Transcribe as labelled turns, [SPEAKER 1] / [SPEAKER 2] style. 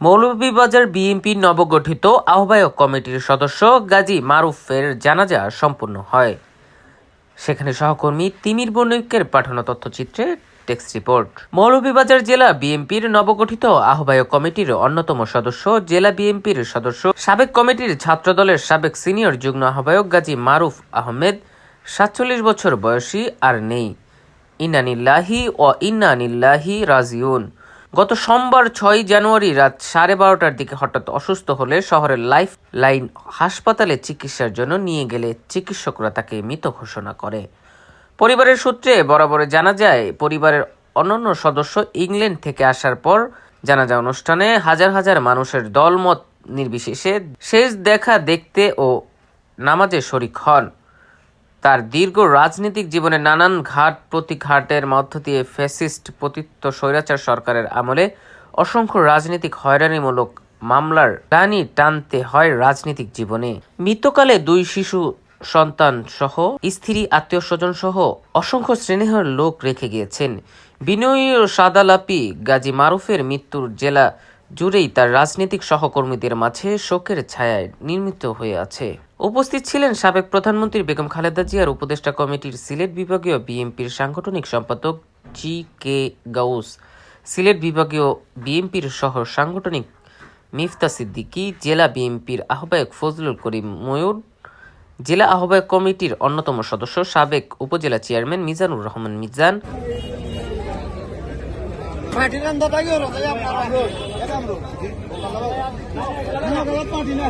[SPEAKER 1] মৌলভীবাজার বিএনপির নবগঠিত আহ্বায়ক কমিটির সদস্য গাজী মারুফের জানাজা সম্পন্ন হয়। সেখানে সহকর্মী তিমির বণিকের পাঠানো তথ্যচিত্রে টেক্সট রিপোর্ট। মৌলভীবাজার জেলা বিএনপির নবগঠিত আহ্বায়ক কমিটির অন্যতম সদস্য জেলা বিএনপির সদস্য সাবেক কমিটির ছাত্রদলের সাবেক সিনিয়র যুগ্ম আহ্বায়ক গাজী মারুফ আহমেদ সাতচল্লিশ বছর বয়সী আর নেই। ইনানিল্লাহি ও ইন্নানিল্লাহি রাজিউন। গত সোমবার ছয় জানুয়ারি রাত সাড়ে বারোটার দিকে হঠাৎ অসুস্থ হলে শহরের লাইফ লাইন হাসপাতালে চিকিৎসার জন্য নিয়ে গেলে চিকিৎসকরা তাকে মৃত ঘোষণা করে। পরিবারের সূত্রে বরাবর জানা যায়, পরিবারের অন্যান্য সদস্য ইংল্যান্ড থেকে আসার পর জানাজা অনুষ্ঠানে হাজার হাজার মানুষের দলমত নির্বিশেষে শেষ দেখা দেখতে ও নামাজে শরিক হন। তার দীর্ঘ রাজনৈতিক জীবনে নানান ঘাট প্রতিঘাটের মধ্য দিয়ে ফ্যাসিস্ট পতিত্ব স্বৈরাচার সরকারের আমলে অসংখ্য রাজনৈতিক হয়রানিমূলক মামলার টানি টানতে হয় রাজনৈতিক জীবনে। মৃত্যকালে দুই শিশু সন্তান সহ স্ত্রী আত্মীয় স্বজন সহ অসংখ্য শ্রেণীহর লোক রেখে গিয়েছেন। বিনয়ী ও সাদালাপি গাজী মারুফের মৃত্যুর জেলা জুড়েই তার রাজনৈতিক সহকর্মীদের মাঝে শোকের ছায়ায় নির্মিত হয়ে আছে। উপস্থিত ছিলেন সাবেক প্রধানমন্ত্রী বেগম খালেদা জিয়ার উপদেষ্টা কমিটির সিলেট বিভাগীয় বিএনপির সাংগঠনিক সম্পাদক জি কে গাউস। সিলেট বিভাগীয় বিএনপির সহ সাংগঠনিক মিফতা সিদ্দিকী, জেলা বিএনপির আহ্বায়ক ফজলুল করিম ময়ূর, জেলা আহ্বায়ক কমিটির অন্যতম সদস্য সাবেক উপজেলা চেয়ারম্যান মিজানুর রহমান মিজান।
[SPEAKER 2] পার্টির আন্দাজ আগে ওরা তাই আপনারা এটা আমরা পার্টি না